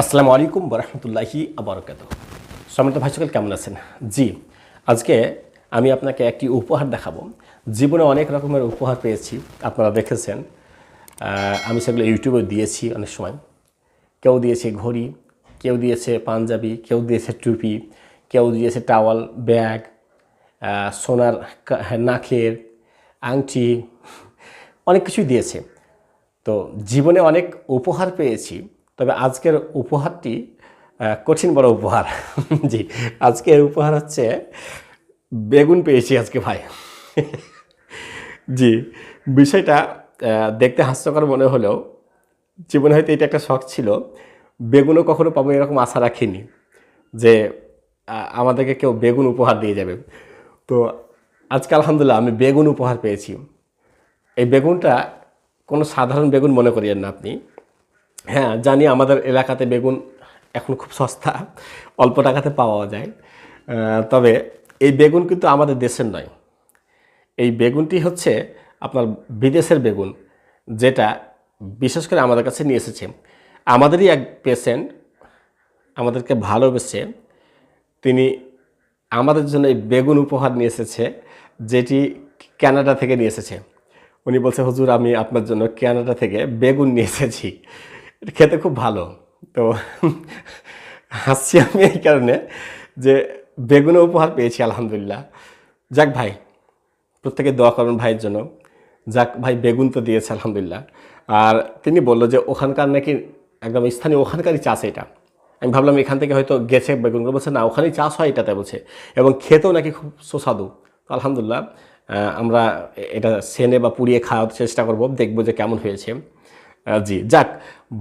আসসালামু আলাইকুম বরহমতুল্লাহি আবরকাত সম্মানিত ভাই সকল কেমন আছেন? জি, আজকে আমি আপনাকে একটি উপহার দেখাবো। জীবনে অনেক রকমের উপহার পেয়েছি, আপনারা দেখেছেন। আমি সেগুলো ইউটিউবে দিয়েছি অনেক সময়। কেউ দিয়েছে ঘড়ি, কেউ দিয়েছে পাঞ্জাবি, কেউ দিয়েছে টুপি, কেউ দিয়েছে টাওয়াল, ব্যাগ সোনার নাকের, আংটি, অনেক কিছুই দিয়েছে। তো জীবনে অনেক উপহার পেয়েছি। তবে আজকের উপহারটি কঠিন বড় উপহার। জি, আজকের উপহার হচ্ছে বেগুন পেয়েছি আজকে ভাই। জি, বিষয়টা দেখতে হাস্যকর মনে হলেও জীবনে হয়তো এটা একটা শখ ছিল। বেগুনও কখনো পাবো এরকম আশা রাখিনি যে আমাদেরকে কেউ বেগুন উপহার দিয়ে যাবে। তো আজকে আলহামদুলিল্লাহ আমি বেগুন উপহার পেয়েছি। এই বেগুনটা কোনো সাধারণ বেগুন মনে করিয়েন না আপনি। হ্যাঁ জানি আমাদের এলাকাতে বেগুন এখন খুব সস্তা, অল্প টাকাতে পাওয়া যায়। তবে এই বেগুন কিন্তু আমাদের দেশের নয়। এই বেগুনটি হচ্ছে আপনার বিদেশের বেগুন, যেটা বিশেষ করে আমাদের কাছে নিয়ে এসেছে। আমাদেরই এক পেশেন্ট আমাদেরকে ভালোবেসে তিনি আমাদের জন্য এই বেগুন উপহার নিয়ে এসেছে, যেটি ক্যানাডা থেকে নিয়ে এসেছে। উনি বলছে, হুজুর, আমি আপনার জন্য কানাডা থেকে বেগুন নিয়ে এসেছি। এটা খেতে খুব ভালো। তো হাসছি আমি এই কারণে যে বেগুনও উপহার পেয়েছি, আলহামদুলিল্লাহ। যাক ভাই, প্রত্যেকে দোয়া করুন ভাইয়ের জন্য। যাক ভাই, বেগুন তো দিয়েছে, আলহামদুলিল্লাহ। আর তিনি বলল যে ওখানকার নাকি একদম স্থানীয় ওখানকারই চাষ এটা। আমি ভাবলাম এখান থেকে হয়তো গেছে বেগুনগুলো বলছে না, ওখানেই চাষ হয় এটাতে, বলছে। এবং খেতেও নাকি খুব সুস্বাদু। আলহামদুলিল্লাহ আমরা এটা সেনে বা পুড়িয়ে খাওয়ার চেষ্টা করব, দেখব যে কেমন হয়েছে। জি, যাক,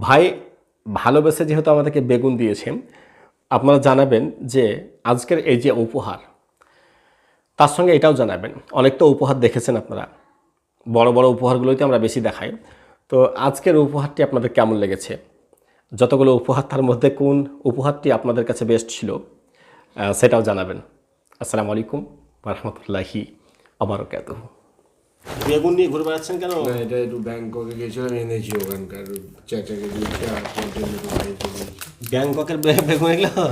ভাই ভালোবেসে যেহেতু আমাদেরকে বেগুন দিয়েছেন, আপনারা জানাবেন যে আজকের এই যে উপহার, তার সঙ্গে এটাও জানাবেন। অনেক তো উপহার দেখেছেন আপনারা। বড় বড় উপহারগুলোই তো আমরা বেশি দেখাই। তো আজকের উপহারটি আপনাদের কেমন লেগেছে? যতগুলো উপহার, তার মধ্যে কোন উপহারটি আপনাদের কাছে বেস্ট ছিল সেটাও জানাবেন। আসসালামু আলাইকুম রহমতুল্লাহি আবরকাত বেগুন নিয়ে ঘুরে বেড়াচ্ছেন কেন? না এটা একটু ব্যাংককে গেছিলাম এনেছি ওখানকার চাচাকে দিয়েছি আর জন্য ব্যাংককের বেগুন এগুলো?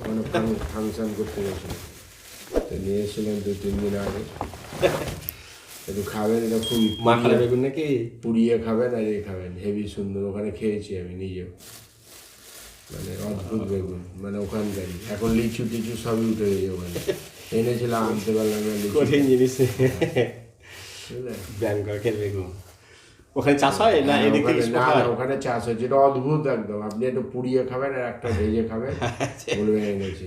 ওখানে ফাংশন করতে গেছিলাম তো নিয়ে এসেছিলাম দু তিন দিন আগে। একটু খাবেন এটা খুব? মাখানে বেগুন নাকি? পুড়িয়ে খাবেন আর এই খাবেন হেভি সুন্দর ওখানে খেয়েছি আমি নিজেও। মানে অদ্ভুত বেগুন মানে ওখানকারই। এখন লিচু টিচু সবই উঠে গেছে ওখানে। এনেছিলাম আনতে পারলাম না লিচু। কঠিন জিনিস। বুঝলে ব্যাংককের বেগুন ওখানে চাষ হয় না হ্যাঁ, এদিক থেকে ওখানে- না হয়? না, ওখানে চাষ হচ্ছে এটা অদ্ভুত একদম। আপনি একটু পুড়িয়ে খাবেন আর একটা ভেজে খাবেন বলবেন এনেছি।